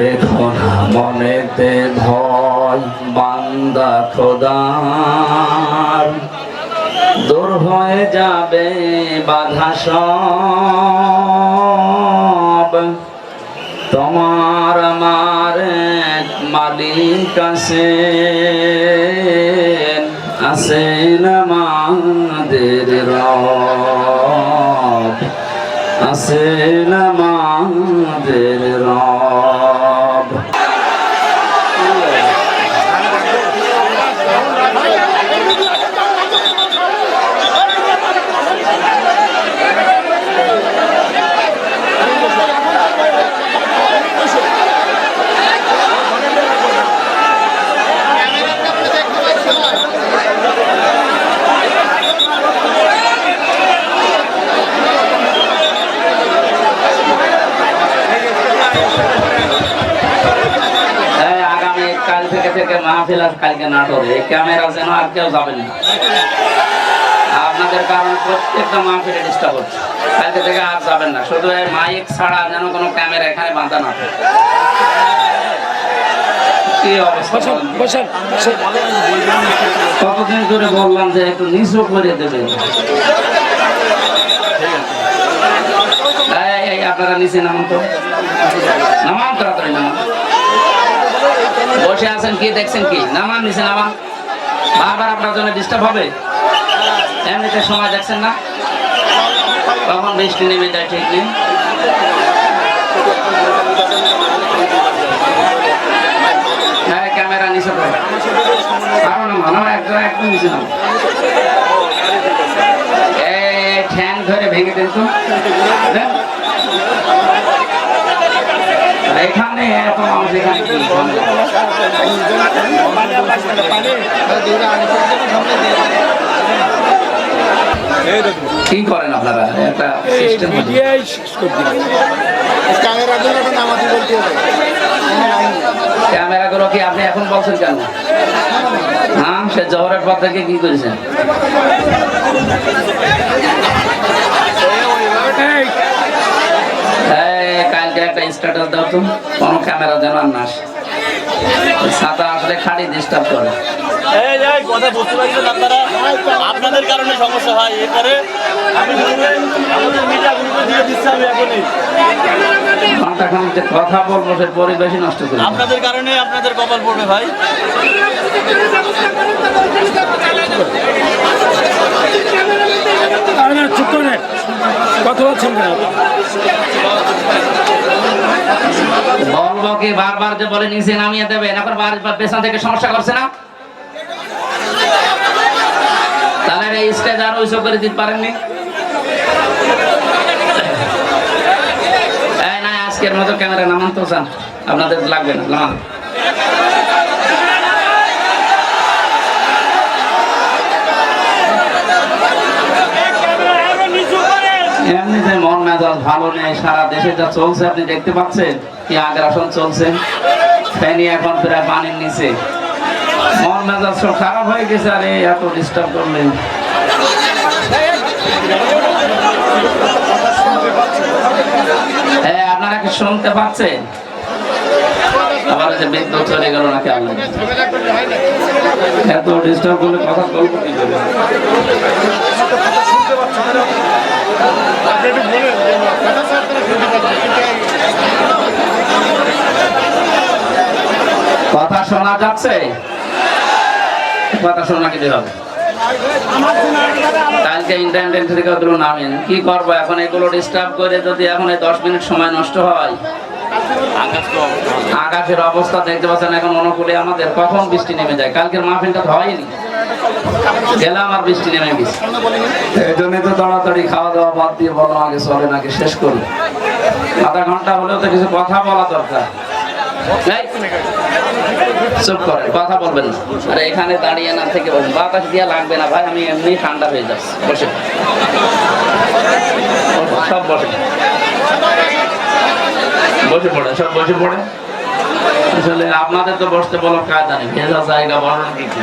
রেখো না মনেতে ভয়, বান্দা খোদার দূর হয়ে যাবে বাধা সব। তোমার আমার মালিক আছেন আছেন আমাদের রব, আছেন আমাদের রব এই আগামী কাল থেকে মাহফিল আর কালকে নাটক এই ক্যামেরা যেন আর কেউ যাবেন না। আপনাদের কারণে প্রত্যেকটা মাহফিলে ডিস্টার্ব হচ্ছে। কালকে থেকে আর যাবেন না। শুধু এই মাইক ছাড়া যেন কোনো ক্যামেরা এখানে বাঁধা না থাকে? কতদিন ধরে বললাম যে একটু নিচু করে দেবেন। আপনারা নিচে নামান তো। নামান তাড়াতাড়ি নামান। বসে আছেন কি, দেখছেন কি? নামান, নিচে নামান। বারবার আপনার জন্য ডিস্টার্ব হবে। এমনিতে সময় দেখছেন না। কখন বৃষ্টি নেমে যায় ঠিক নেই। হ্যাঁ ক্যামেরা আমার একদম একদম ঠ্যাং ধরে ভেঙে দেন তো। এখানে মানুষ এখানে কি কি করেন আপনারা? একটা সিস্টেম ক্যামেরা গুলো কি আপনি এখন বলছেন কেন? হ্যাঁ সে জহরের পর থেকে কি করেছেন? এই, একটা স্ট্যাটাস দাও তো কোনো ক্যামেরা যেন আর না আসে। ছাতা আসলে খালি ডিস্টার্ব করে। এই যে কথা বুঝতে পারছেন আপনারা? আপনাদের কারণে সমস্যা হয় এরপরে আমি বলবেন, আমাদের মিডিয়া গ্রুপে দিয়ে দিচ্ছি আমি এখনই ঘণ্টা খানিক যে কথা বলব সে পরিবেশই নষ্ট করে। আপনাদের কারণে আপনাদের কপাল পড়বে ভাই। চুপ করে। কথা বলছেন কেন বলব কি বারবার যে বলে, নিচে নামিয়ে দেবেন। এখন বার- পেছন থেকে সমস্যা করছে না? তাহলে এই স্টেজ আর ওইসব করে দিতে পারেননি? না, আজকের মতো ক্যামেরা নামান তো চান আপনাদের লাগবে না, নামান। এমনিতে মন মেজাজ ভালো নেই, সারা দেশে যা চলছে আপনি দেখতে পাচ্ছেন। কি আগ্রাসন চলছে? ফ্যানি এখন প্রায় পানির নিচে। মন মেজাজ সব খারাপ হয়ে গেছে, আরে এত ডিস্টার্ব করলেন। হ্যাঁ আপনারা কি শুনতে পাচ্ছেন? আবার চলে গেল নাকি এত ডিস্টার্ব করলে কথা কথা শোনা যাচ্ছে? কথা শোনা কি হবে? কালকে ইন্টারনেট থেকে ওগুলো নামেন কি করব? এখন এগুলো ডিস্টার্ব করে যদি এখন দশ মিনিট সময় নষ্ট হয়, আকাশের অবস্থা দেখতে পাচ্ছেন এখন অনুকূলে আমাদের। কখন বৃষ্টি নেমে যায়? কালকের মাহফিলটা হয়নি। গেলাম আর বৃষ্টি নেমে গেছে। এই জন্যই তো তাড়াতাড়ি খাওয়া দাওয়া বাদ দিয়ে বললাম আগে চলে নাকি শেষ করি। আধা ঘণ্টা হলেও তো কিছু কথা বলা দরকার। চুপ করে কথা বলবেন না আরে এখানে দাঁড়িয়ে না থেকে বলুন বাতাস দিয়া লাগবে না ভাই আমি এমনি ঠান্ডা হয়ে যাচ্ছি বসে সব বসে বসে পড়ে সব বসে পড়ে আসলে আপনাদের তো বসতে বলো কায়দা নেই ভেজা জায়গা বলার কি কি?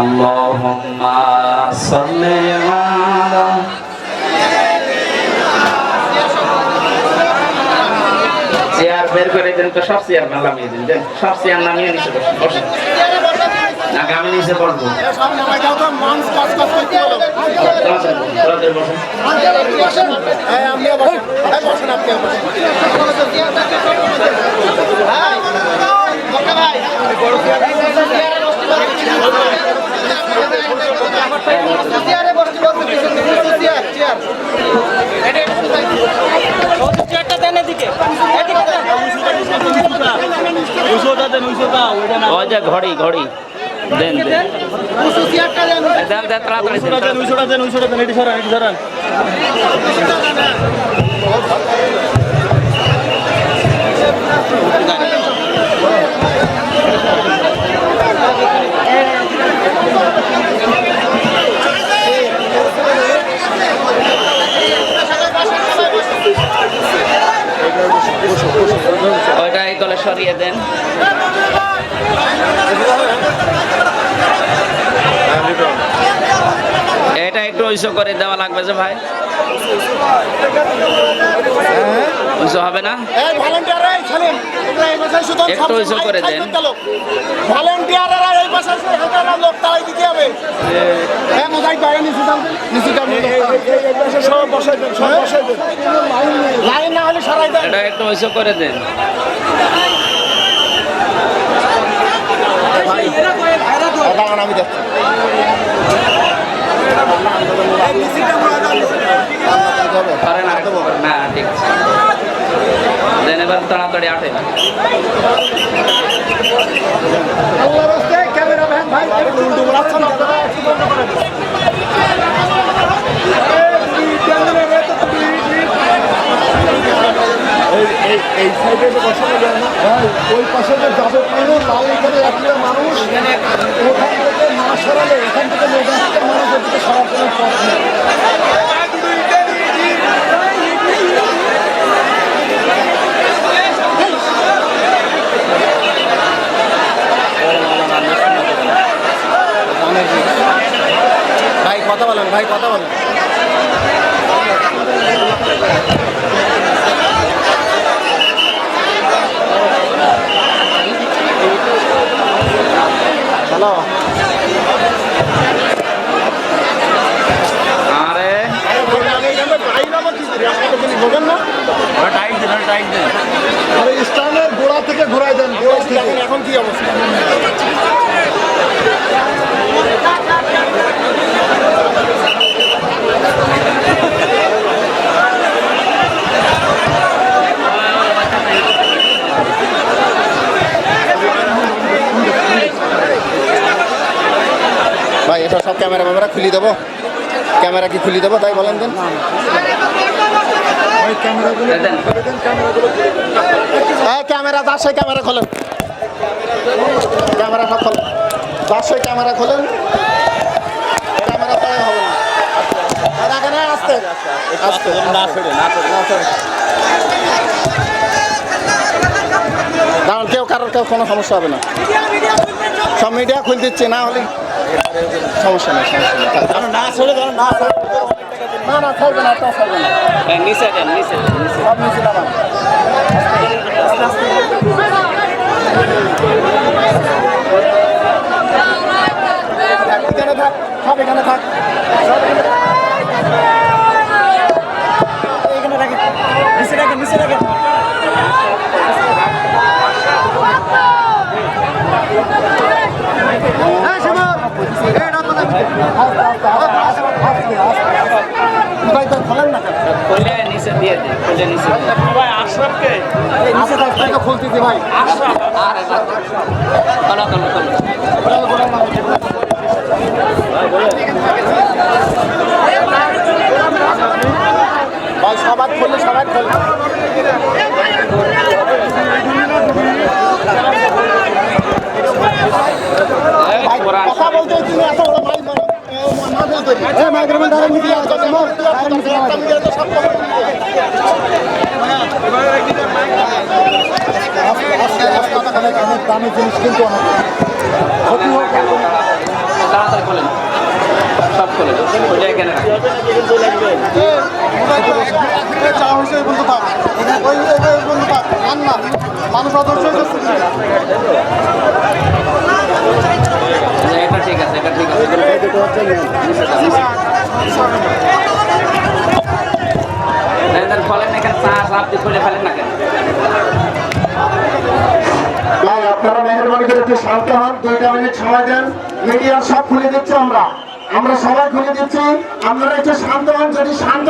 اللهم صل على চেয়ার বের করে দেন তো, সব চেয়ার নামিয়ে দিন, দেন, সব চেয়ার নামিয়ে নিচে বসুন নাকি আমি নিচে তাড়াতাড়ি ঘড়ি ঘড়ি। দেন দেন। দেন দেন, তাড়াতাড়ি দেন উইশোটা দেন উইশোটা দেন এটি সরান এটি সরান ওইটা এই গলে সরিয়ে দেন এটা করে দেওয়া লাগবে যে ভাই ওইসব হবে না একটু দেন হ্যাঁ এটা একটু করে দেন আমি দেখছি পারে না না ঠিক দেন এবার তাড়াতাড়ি আটে এই সাইডে তো বসানো যায় না। ওই পাশে যে যাবে পাইলো লাল এখানে মানুষ সরালে এখান থেকে লোক একটা মানুষের দিকে সরার কোনো পথ নেই ভাই কথা বলেন ভাই কথা বলেন হ্যালো আরে টাইট দেন টাইট দেন স্টানের গোড়া থেকে ঘুরাই দেন এখন কি অবস্থা ভাই এটা সব ক্যামেরা ক্যামেরা খুলি দেবো? ক্যামেরা কি খুলি দেবো? তাই বলেন দেন। হ্যাঁ ক্যামেরা যার সেই ক্যামেরা খোলেন। ক্যামেরা সব খোলেন। যার সেই ক্যামেরা খোলেন ক্যামেরা তাই হবে না। আসতে। আসতে না। দাঁড়ান কেউ কারোর কেউ কোনো সমস্যা হবে না। সব মিডিয়া খুলে দিচ্ছে না হলে সমস্যা নেই সমস্যা নেই। না ছেড়ে দাও না না না থাকবে না তা থাকবে না। এই নিচে দেন নিচে সব নিচে নামান। এখানে থাক সব এখানে থাক সব এখানে থাক। এখানে রাখেন নিচে রাখেন নিচে রাখেন ভাই তো খোলেন না কেন খুলে নিচে দিয়ে দিন খুলে নিচে দিয়ে দিন। ভাই আশরাফকে এই নিচে থাক তো খুলতেছি ভাই আরে বাবা। খোলো ভাই সবার খুললে কথা বলতে তুমি এত খবর অনেক দামি জিনিস কিন্তু ক্ষতি হোক তাড়াতাড়ি খোলেন সব খোলেন ওইটা এখানে এটা ঠিক আছে, এটা না কেন চা সাপ দিয়ে খুলে না কেন? আপনারা মেহরবানি করে একটু শান্ত হন, দুইটা মিনিট সময় দেন। মিডিয়ার সব খুলে দিচ্ছি আমরা। আমরা সবাই খুলে দিচ্ছি। আপনারা একটু শান্ত হন যদি শান্ত